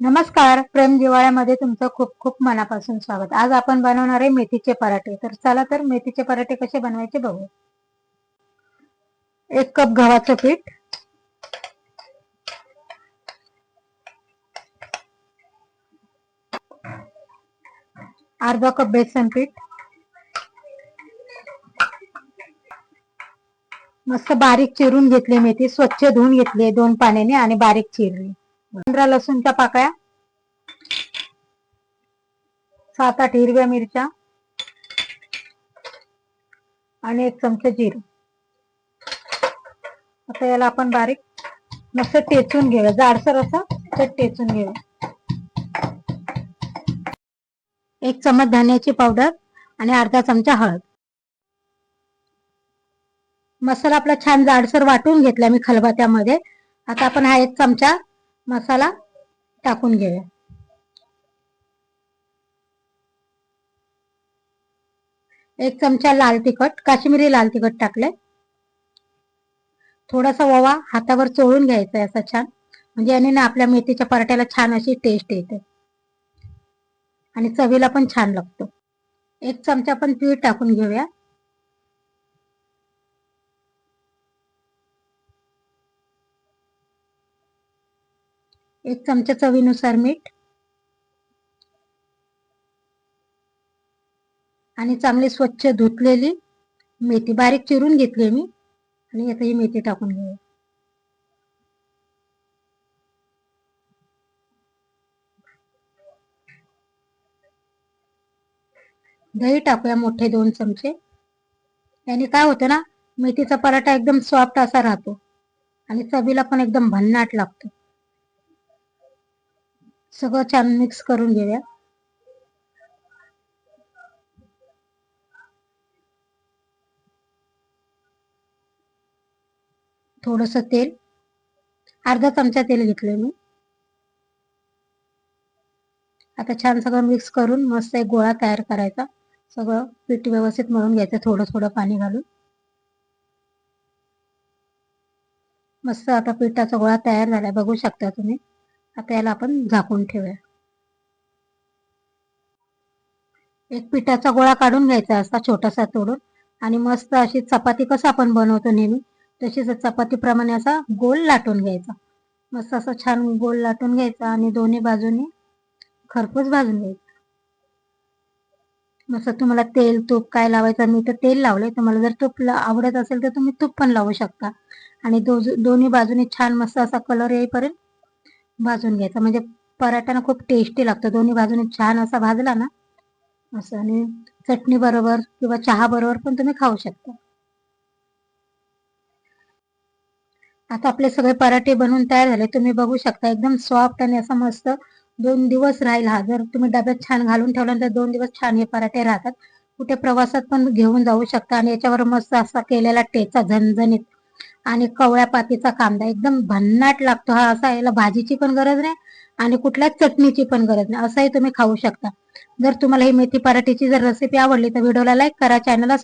नमस्कार प्रेम जिवाळ्यामध्ये तुमचं खूप खूप मनापासून स्वागत. आज आपण बनवणार आहे मेथीचे पराठे. तर चला तर मेथीचे पराठे कसे बनवायचे बघू एक कप गव्हाचं पीठ. अर्धा कप बेसन पीठ. मस्त बारीक चिरून घेतली मेथी. स्वच्छ धुवून घेतली दोन पाण्याने आणि बारीक चिरली. पंधरा लसूणच्या पाकळ्या. सात आठ हिरव्या मिरच्या. आणि एक चमचा जिरं. आता याला आपण बारीक मस्त टेचून घेऊया. जाडसर असं ते टेचून घेऊया. एक चमच धान्याची पावडर आणि अर्धा चमचा हळद. मसाला आपला छान जाडसर वाटून घेतला मी खलबत्यामध्ये आता आपण हा एक चमचा मसाला टाकून घेऊया. एक चमचा लाल तिखट काश्मीरी लाल तिखट टाकले थोडासा ओवा हातावर चोळून घ्यायचा असा छान. म्हणजे याने ना आपल्या मेथीच्या पराठ्याला छान अशी टेस्ट येते. आणि चवीला पण छान लागतो. एक चमचा पण पीठ टाकून घेऊया. एक चमचा चवीनुसार मीठ. आणि चांगली स्वच्छ धुतलेली मेथी. बारीक चिरून घेतली मी. आणि आता ही मेथी टाकून घेऊ. दही टाकूया मोठे दोन चमचे. याने काय होतं ना मेथीचा पराठा एकदम सॉफ्ट असा राहतो. आणि चवीला पण एकदम भन्नाट लागतो. सगळं छान मिक्स करून घेऊया. थोडस तेल अर्धा चमचा तेल घेतलं मी. आता छान सगळं मिक्स करून मस्त एक गोळा तयार करायचा. सगळं पीठ व्यवस्थित मळून घ्यायचं थोडं थोडं पाणी घालून. मस्त आता पिठाचा गोळा तयार झालाय बघू शकता तुम्ही. आता याला आपण झाकून ठेवूया. एक पिठाचा गोळा काढून घ्यायचा असा छोटासा तोडून आणि मस्त अशी चपाती कसं आपण बनवतो नेहमी तशीच चपातीप्रमाणे असा गोल लाटून घ्यायचा. मस्त असा छान गोल लाटून घ्यायचा आणि दोन्ही बाजूनी खरपूस भाजून घ्यायचं. मस्त तुम्हाला तेल तूप काय लावायचं मी तर तेल लावलंय. तुम्हाला जर तूप आवडत असेल तर तुम्ही तूप पण लावू शकता. आणि दो दोन्ही बाजूने छान मस्त असा कलर येईपर्यंत भाजून घ्यायचा. म्हणजे पराठा खूप टेस्टी लागतो. दोन्ही बाजूने छान असा भाजला ना असं आणि चटणी बरोबर किंवा चहा बरोबर पण तुम्ही खाऊ शकता. आता आपले सगळे पराठे बनवून तयार झाले. तुम्ही बघू शकता एकदम सॉफ्ट आणि असं मस्त दोन दिवस राहील. हा जर तुम्ही डब्यात छान घालून ठेवल्यानंतर दोन दिवस छान हे पराठे राहतात. कुठे प्रवासात पण घेऊन जाऊ शकता आणि याच्यावर मस्त असा केलेला टेचा झणझणीत आणि कवळ्या पातीचा कांदा एकदम भन्नाट लागतो. हा असा याला भाजीची पण गरज नाही आणि कुठल्याच चटणीची पण गरज नाही. असंही तुम्ही खाऊ शकता. जर तुम्हाला ही मेथी पराठीची जर रेसिपी आवडली तर व्हिडिओला लाईक करा चॅनलला